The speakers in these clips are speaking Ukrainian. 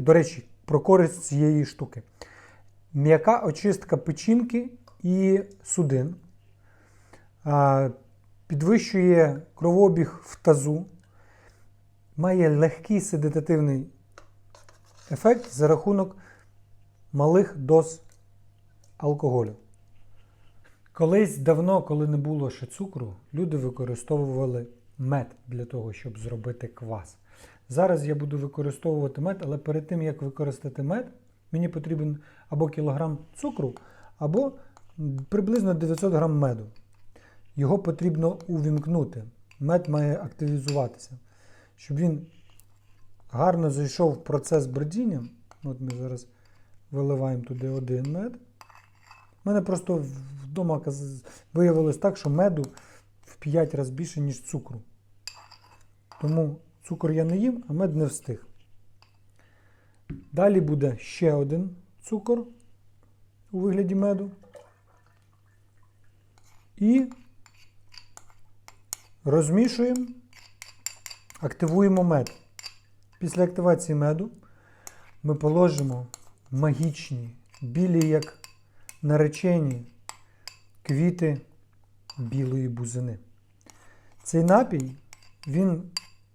До речі, про користь цієї штуки. М'яка очистка печінки і судин. Підвищує кровообіг в тазу, має легкий седативний ефект за рахунок малих доз алкоголю. Колись давно, коли не було ще цукру, люди використовували мед для того, щоб зробити квас. Зараз я буду використовувати мед, але перед тим як використати мед, мені потрібен або кілограм цукру, або приблизно 900 грам меду. Його потрібно увімкнути. Мед має активізуватися. Щоб він гарно зайшов в процес бродіння. От ми зараз виливаємо туди один мед. У мене просто вдома виявилось так, що меду в 5 разів більше, ніж цукру. Тому цукор я не їм, а мед не встиг. Далі буде ще один цукор у вигляді меду. І розмішуємо, активуємо мед. Після активації меду ми положимо магічні, білі, як наречені квіти білої бузини. Цей напій, він,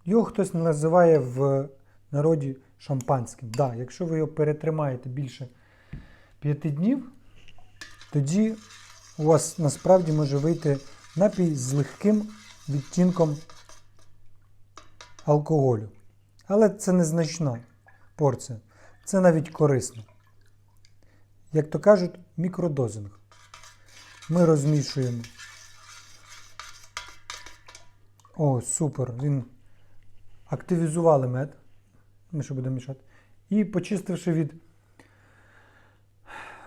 його хтось називає в народі шампанським. Да, якщо ви його перетримаєте більше п'яти днів, тоді у вас насправді може вийти напій з легким відтінком алкоголю. Але це незначна порція. Це навіть корисно. Як то кажуть, мікродозинг. Ми розмішуємо. О, супер! Він активізували мед. Ми ще будемо мішати. І почистивши від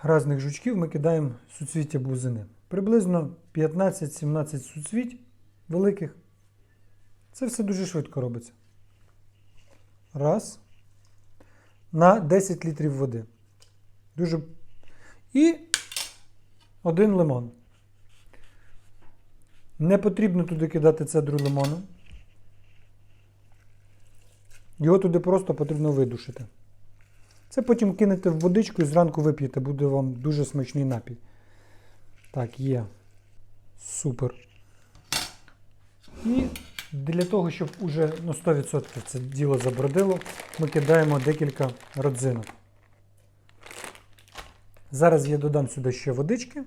різних жучків, ми кидаємо суцвіття бузини. Приблизно 15-17 суцвіть великих. Це все дуже швидко робиться. Раз. На 10 літрів води. Дуже. І один лимон. Не потрібно туди кидати цедру лимону. Його туди просто потрібно видушити. Це потім кинете в водичку і зранку вип'єте, буде вам дуже смачний напій. Так, є. Супер. І для того, щоб уже ну, 100% це діло забродило, ми кидаємо декілька родзинок. Зараз я додам сюди ще водички.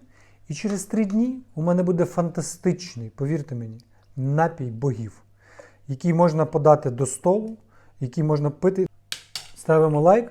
І через 3 дні у мене буде фантастичний, повірте мені, напій богів, який можна подати до столу, який можна пити. Ставимо лайк.